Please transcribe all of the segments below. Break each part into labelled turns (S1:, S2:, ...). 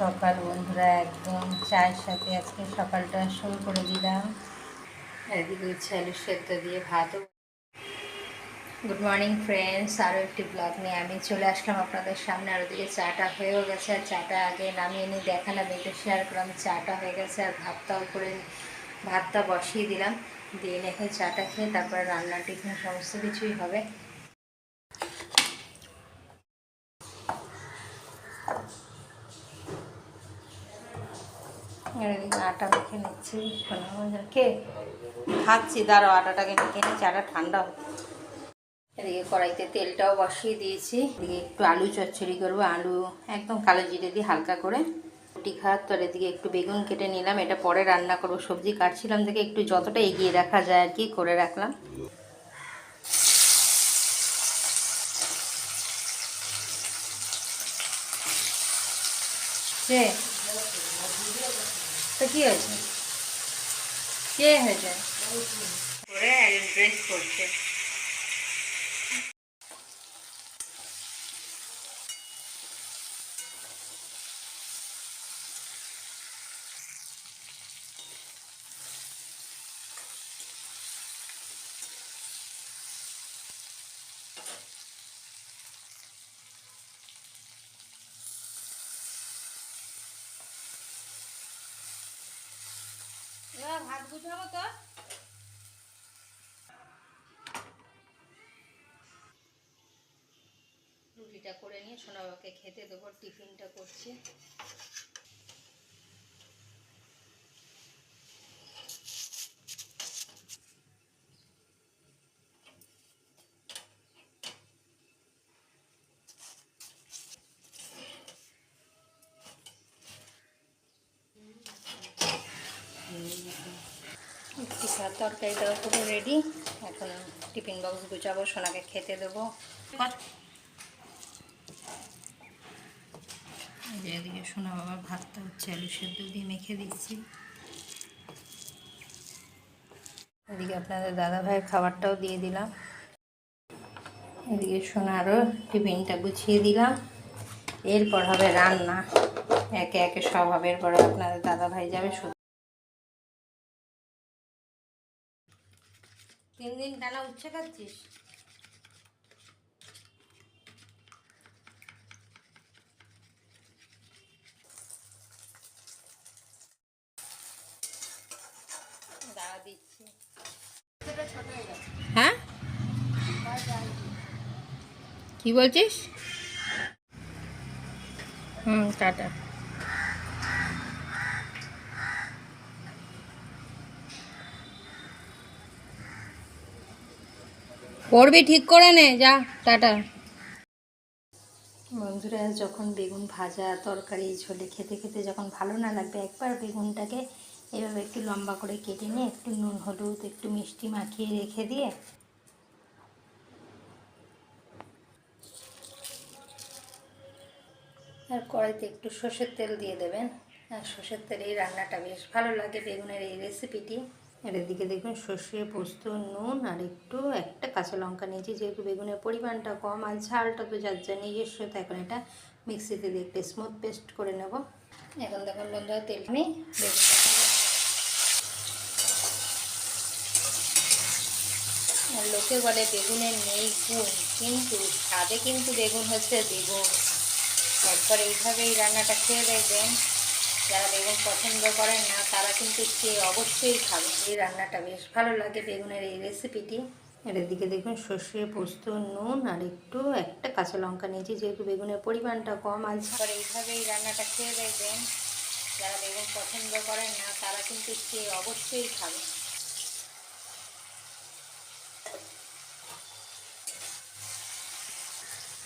S1: সকাল বন্ধুরা, একদম চায়ের সাথে আজকে সকালটা শুরু করে দিলাম। এদিকে হচ্ছে আলু সেদ্ধ দিয়ে ভাতও। গুড মর্নিং ফ্রেন্ডস আরও একটি ব্লগ নিয়ে আমি চলে আসলাম আপনাদের সামনে। আর ওদিকে চাটা হয়েও গেছে, আর চাটা আগে নামিয়ে নিয়ে দেখালাম একটু শেয়ার করলাম, চাটা হয়ে গেছে, আর ভাতটাও করে ভাতটা বসিয়ে দিলাম। দিয়ে এখন চাটা খেয়ে তারপরে রান্না টিফিন সমস্ত কিছুই হবে আর এদিকে আটা মেখে নিচ্ছি। কে খাচ্ছি, দাঁড়াও, আটাটাকে মেখে নিচ্ছি, আটা ঠান্ডা এদিকে কড়াইতে তেলটাও বসিয়ে দিয়েছি। এদিকে একটু আলু চচ্চড়ি করব, আলু একদম কালো জিরে দিয়ে হালকা করে। রুটি খাওয়ার তো এদিকে একটু বেগুন কেটে নিলাম, এটা পরে রান্না করব। সবজি কাটছিলাম থেকে একটু যতটা এগিয়ে রাখা যায় আর কি, করে রাখলাম। কে? তো কি হয়েছে? কে হয়েছে? করে ড্রেস করছে এবার ভাত গুছাবো তো রুটিটা করে নিয়ে সোনাবাকে খেতে দেবো টিফিনটা করছি। তরকারিটাও পুরো রেডি এখন টিফিন বক্স গুছাবো, সোনাকে খেতে দেবো। এদিকে সোনা বাবার ভাতটা হচ্ছে আলু সেদ্ধ দিয়ে মেখে দিচ্ছি। এদিকে আপনাদের দাদা ভাইয়ের খাবারটাও দিয়ে দিলাম। এদিকে সোনারও টিফিনটা গুছিয়ে দিলাম। এরপর হবে রান্না। একে একে সব হবে। এরপরে আপনাদের দাদা ভাই যাবে তিন দিন টানা উচ্ছে খাচ্ছিস? হ্যাঁ? কি বলছিস? হুম টাটা। পড়বি ঠিক করে নে, যা, টাটা। বন্ধুরা যখন বেগুন ভাজা, তরকারি, ঝোলে খেতে খেতে যখন ভালো না লাগবে, একবার বেগুনটাকে এভাবে একটু লম্বা করে কেটে নিয়ে একটু নুন, হলুদ, একটু মিষ্টি মাখিয়ে রেখে দিয়ে আর কড়াইতে একটু সর্ষের তেল দিয়ে দেবেন। আর সর্ষের তেলে এই রান্নাটা বেশ ভালো লাগে, বেগুনের এই রেসিপিটি আর এদিকে দেখবেন সর্ষে, পোস্ত, নুন আর একটু একটা কাঁচা লঙ্কা নিয়েছি, যেহেতু বেগুনের পরিমাণটা কম আর ঝালটা তো যার যা নিজস্ব, তো এখন এটা মিক্সিতে দিয়ে একটু স্মুথ পেস্ট করে নেব। এখন দেখুন বন্ধুরা, তেল আমি বেগুনটা আর লোকে বলে বেগুনের নেই গুণ কিন্তু স্বাদে কিন্তু বেগুন হচ্ছে বেগুন। একবার এইভাবে এই রান্নাটা খেয়ে দেখবেন। যারা বেগুন পছন্দ করেন না, তারা কিন্তু খেয়ে অবশ্যই খাবে এই রান্নাটা বেশ ভালো লাগে বেগুনের এই রেসিপিটি এর দিকে দেখুন, সর্ষে, পোস্ত, নুন আর একটু একটা কাঁচা লঙ্কা নিয়েছি, যেহেতু বেগুনের পরিমাণটা কম আছে। আর এইভাবে এই রান্নাটা খেয়ে দেখবেন। যারা বেগুন পছন্দ করেন না, তারা কিন্তু খেয়ে অবশ্যই খাবে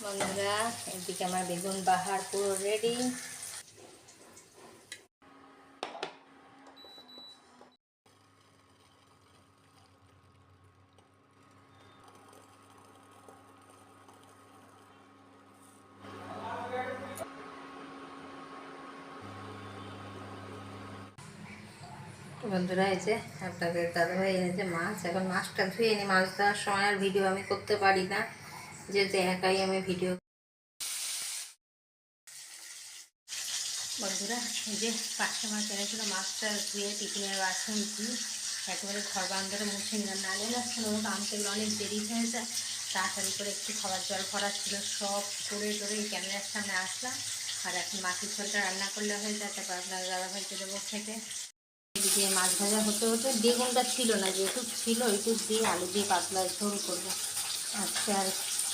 S1: বন্ধুরা, এদিকে আমার বেগুন বাহার পুরো রেডি বন্ধুরা, এই যে আপনাদের দাদাভাই এনেছে মাছ। এখন মাছটা ধুয়ে এনে মাছ ধোয়ার সময় আর ভিডিও আমি করতে পারি না। যেহেতু একাই আমি ভিডিও বন্ধুরা, এই যে পাঁচটা মাছ এনেছিল, মাছটা ধুয়ে টিফিনের বাসন ধুয়ে একেবারে ঘর বান্ধরে মুছে নিলাম। নাহলে না আনতে গেলে অনেক দেরি হয়ে যায়। তাড়াতাড়ি করে একটু খাবার জল ভরা ছিল, সব করে করে ক্যামেরার সামনে আসলাম। আর এখন মাছের ঝোলটা রান্না করলে হয়ে যায়। তারপর আপনার দাদাভাইকে দেবো খেতে। এদিকে মাছ ভাজা হতে হতে বেগুনটা ছিল না, যেহেতু ছিল, একটু দিয়ে আলু দিয়ে পাতলা ঝোল করব। আজকে আর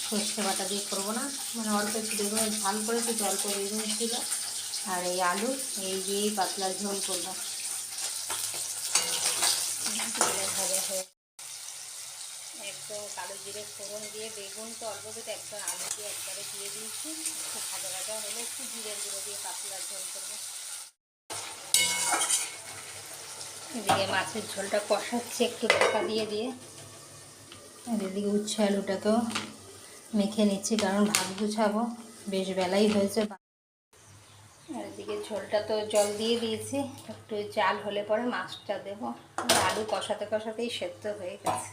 S1: সর্ষে বাটা দিয়ে করব না মানে অল্প একটু বেগুনের ঝাল করেছি তো অল্প বেগুন ছিল। আর এই আলু, এই দিয়েই পাতলা ঝোল করব। ভাজা হয়ে কালো জিরে ফোড়ন দিয়ে বেগুন তো অল্প করে একদম আলু দিয়ে একবারে দিয়ে দিয়েছি, একটু ভাজা ভাজা হলে একটু জিরে গুঁড়ো দিয়ে পাতলা ঝোল করব। এদিকে মাছের ঝোলটা কষাচ্ছে, একটু ঢাকা দিয়ে দিয়ে। আর এদিকে উচ্ছে আলুটাকেও মেখে নিচ্ছি, কারণ ভাত গুছাবো, বেশ বেলাই হয়েছে। আর এদিকে ঝোলটা তো জল দিয়ে দিয়েছি, একটু জাল হলে পরে মাছটা দেবো। আলু কষাতে কষাতেই সেদ্ধ হয়ে গেছে।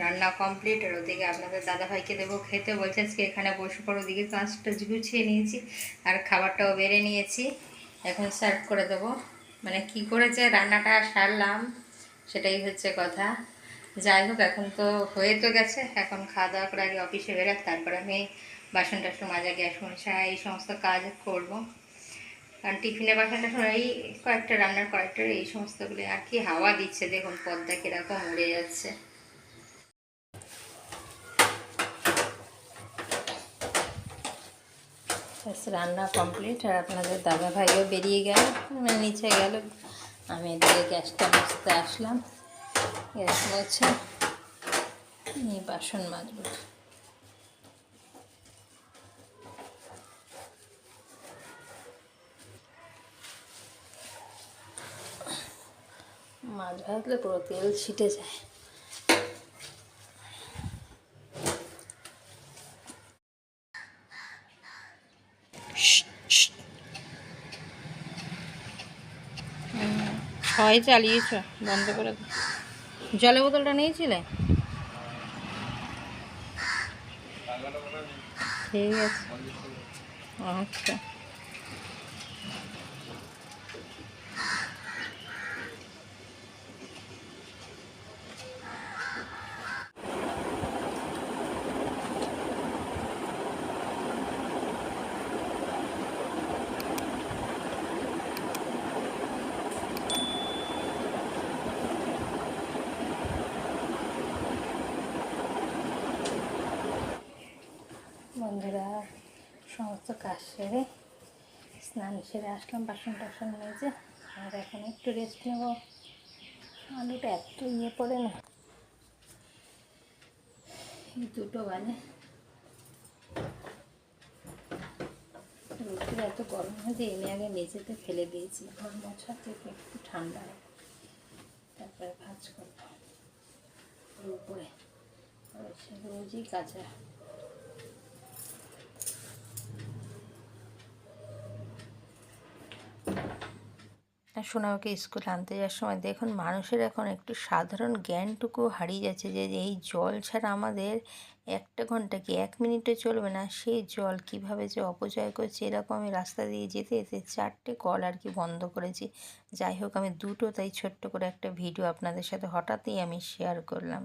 S1: রান্না কমপ্লিট আর ওদিকে আপনাদের দাদাভাইকে দেবো খেতে। বলছে আজকে এখানে বসে পড়ো, ওদিকে কাজটা গুছিয়ে নিয়েছি, আর খাবারটাও বেড়ে নিয়েছি। এখন সার্ভ করে দেবো। মানে কি করেছে রান্নাটা সারলাম, সেটাই হচ্ছে কথা। যাই হোক, এখন তো হয়ে তো গেছে। এখন খাওয়া দাওয়া করে আগে অফিসে বেরোক, তারপরে আমি বাসন টাসন মাজা, গ্যাস মশা এই সমস্ত কাজ করব। কারণ টিফিনে বাসন টাসন, এই কয়েকটা রান্নার কয়েকটা, এই সমস্তগুলি। আর কি হাওয়া দিচ্ছে দেখুন, পদ্মা কীরকম উড়ে যাচ্ছে। ব্যাস রান্না কমপ্লিট আর আপনাদের দাদা ভাইও বেরিয়ে গেল মানে নিচে গেল। আমি এদিকে গ্যাসটা মুছতে আসলাম। গ্যাস মুছে এই বাসন মাজব। মাছ ভাজলে পুরো তেল ছিটে যায়। হয় চালিয়েছ বন্ধ করে। জলের বোতলটা নিয়েছিলে? ঠিক আছে। আচ্ছা বন্ধুরা সমস্ত কাজ সেরে স্নান সেরে আসলাম, বাসন টাসন মেজে। আর এখন একটু রেস্ট নেব। আলুটা এত ইয়ে পড়ে না। দুটো বাজে রোদ্দুর এত গরম হয়েছে এনে আগে মেঝেতে ফেলে দিয়েছি। ঘর মোছা থেকে একটু ঠান্ডা হয় তারপরে ভাজ করব। উপরে। রোজই কাঁচা সোনামাকে স্কুল আনতে যাওয়ার সময় দেখুন মানুষের এখন একটু সাধারণ জ্ঞানটুকু হারিয়ে যাচ্ছে যে এই জল ছাড়া আমাদের একটা ঘণ্টা কি এক মিনিটে চলবে না? সেই জল কীভাবে যে অপচয় করছে এরকম আমি রাস্তা দিয়ে যেতে যেতে চারটে কল আর কি বন্ধ করেছি। যাই হোক, আমি দুটো তাই ছোট্ট করে একটা ভিডিও আপনাদের সাথে হঠাৎই আমি শেয়ার করলাম।